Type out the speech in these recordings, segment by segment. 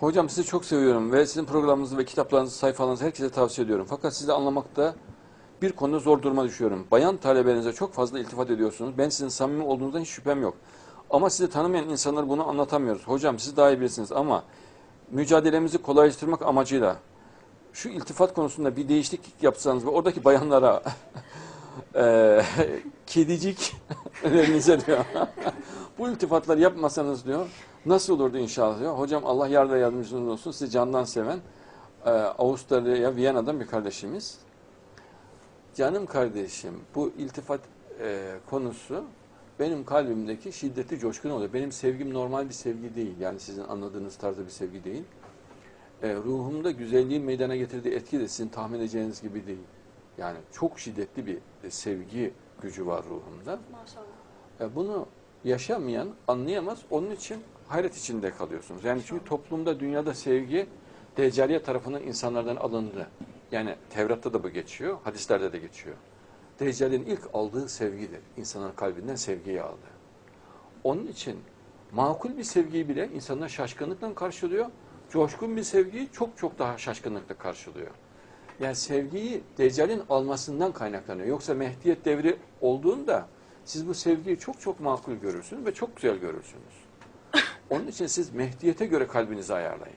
Hocam sizi çok seviyorum ve sizin programınızı ve kitaplarınızı, sayfalarınızı herkese tavsiye ediyorum. Fakat sizi anlamakta bir konuda zor duruma düşüyorum. Bayan talebelerinize çok fazla iltifat ediyorsunuz. Ben sizin samimi olduğunuzdan hiç şüphem yok. Ama sizi tanımayan insanlar bunu anlatamıyoruz. Hocam siz daha iyi bilirsiniz ama mücadelemizi kolaylaştırmak amacıyla şu iltifat konusunda bir değişiklik yapsanız ve oradaki bayanlara eee kedicik önerinize diyor. Bu iltifatları yapmasanız diyor nasıl olurdu inşallah diyor. Hocam Allah yar ve yardımcınız olsun. Sizi candan seven eee Avusturya Viyana'dan bir kardeşimiz. Canım kardeşim bu iltifat eee, konusu benim kalbimdeki şiddetli coşkun oluyor. Benim sevgim normal bir sevgi değil. Yani sizin anladığınız tarzda bir sevgi değil. E, ruhumda güzelliğin meydana getirdiği etki de sizin tahmin edeceğiniz gibi değil. Yani çok şiddetli bir e, sevgi gücü var ruhumda. Maşallah. E, bunu yaşamayan anlayamaz. Onun için hayret içinde kalıyorsunuz. Yani çünkü toplumda, dünyada sevgi Deccaliye tarafından insanlardan alındı. Yani Tevrat'ta da bu geçiyor, hadislerde de geçiyor. Deccal'in ilk aldığı sevgidir. İnsanların kalbinden sevgiyi aldı. Onun için makul bir sevgiyi bile insanlar şaşkınlıkla karşılıyor. Coşkun bir sevgiyi çok çok daha şaşkınlıkla karşılıyor. Yani sevgiyi Deccal'in almasından kaynaklanıyor. Yoksa Mehdiyet devri olduğunda siz bu sevgiyi çok çok makul görürsünüz ve çok güzel görürsünüz. Onun için siz Mehdiyete göre kalbinizi ayarlayın.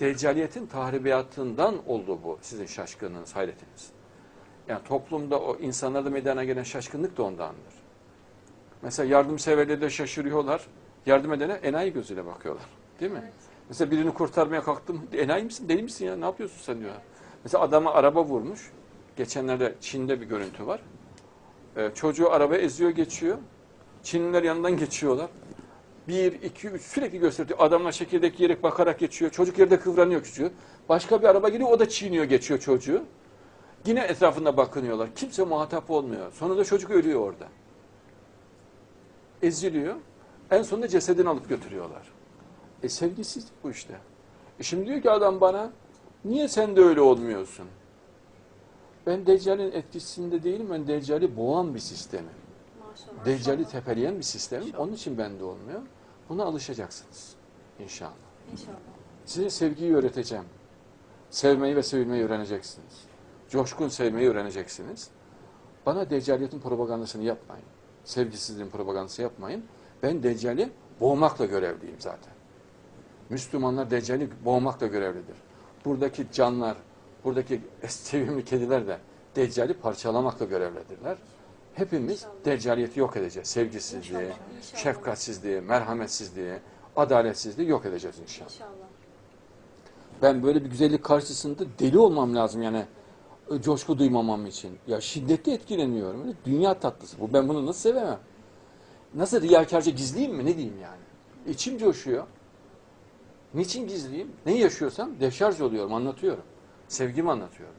Deccaliyetin tahribiyatından oldu bu sizin şaşkınlığınız, hayretiniz. Yani toplumda o insanlarda meydana gelen şaşkınlık da ondandır. Mesela yardımseverleri de şaşırıyorlar. Yardım edene enayi gözüyle bakıyorlar. Değil mi? Evet. Mesela birini kurtarmaya kalktım. Enayi misin? Deli misin ya? Ne yapıyorsun sen diyor. Mesela adama araba vurmuş. Geçenlerde Çin'de bir görüntü var. Ee, çocuğu araba eziyor geçiyor. Çinliler yanından geçiyorlar. Bir, iki, üç sürekli gösteriyor. Adamlar çekirdek yiyerek bakarak geçiyor. Çocuk yerde kıvranıyor küçüğü. Başka bir araba geliyor o da çiğniyor geçiyor çocuğu. Yine etrafında bakınıyorlar. Kimse muhatap olmuyor. Sonunda çocuk ölüyor orada. Eziliyor. En sonunda cesedini alıp götürüyorlar. E sevgisizlik bu işte. E şimdi diyor ki adam bana niye sen de öyle olmuyorsun? Ben Deccal'in etkisinde değilim. Ben Deccal'i boğan bir sistemim. Deccal'i tepeleyen bir sistemim. Onun için bende olmuyor. Buna alışacaksınız. İnşallah. İnşallah. Size sevgiyi öğreteceğim. Sevmeyi ve sevilmeyi öğreneceksiniz. Coşkun sevmeyi öğreneceksiniz. Bana Deccaliyetin propagandasını yapmayın. Sevgisizliğin propagandası yapmayın. Ben Deccal'i boğmakla görevliyim zaten. Müslümanlar Deccal'i boğmakla görevlidir. Buradaki canlar, buradaki sevimli kediler de Deccal'i parçalamakla görevlidirler. Hepimiz İnşallah. Deccaliyeti yok edeceğiz. Sevgisizliği, İnşallah, inşallah. şefkatsizliği, merhametsizliği, adaletsizliği yok edeceğiz inşallah. İnşallah. Ben böyle bir güzellik karşısında deli olmam lazım yani e, coşku duymamam için. Ya şiddetli etkileniyorum. Öyle dünya tatlısı bu. Ben bunu nasıl sevemem? Nasıl riyakarca gizleyeyim mi? Ne diyeyim yani? İçim coşuyor. Niçin gizleyeyim? Ne yaşıyorsam deşarj oluyorum, anlatıyorum. Sevgimi anlatıyorum.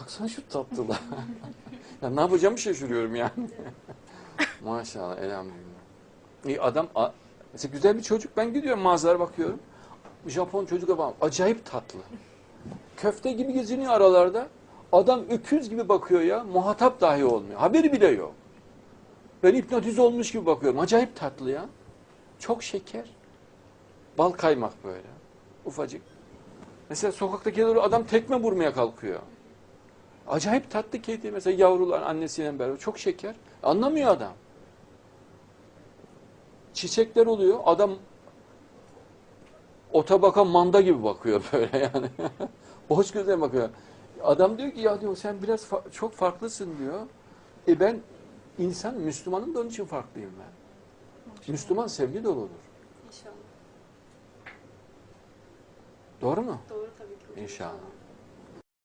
Baksana şu tatlılığa. ya ne yapacağımı şaşırıyorum yani. Maşallah, elhamdülillah. İyi adam, mesela güzel bir çocuk. Ben gidiyorum mağazalara bakıyorum. Japon çocuk falan acayip tatlı. Köfte gibi geziniyor aralarda. Adam öküz gibi bakıyor ya. Muhatap dahi olmuyor. Haberi bile yok. Ben hipnotize olmuş gibi bakıyorum. Acayip tatlı ya. Çok şeker. Bal kaymak böyle. Ufacık. Mesela sokaktaki doğru adam tekme vurmaya kalkıyor. Acayip tatlı kedi. Mesela yavrular annesiyle beraber. Çok şeker. Anlamıyor adam. Çiçekler oluyor. Adam ota bakan manda gibi bakıyor böyle yani. Boş gözle bakıyor. Adam diyor ki ya diyor sen biraz fa- çok farklısın diyor. E ben insan Müslümanım da onun için farklıyım ben. Müslüman sevgi doludur. İnşallah. Doğru mu? Doğru tabii ki. İnşallah.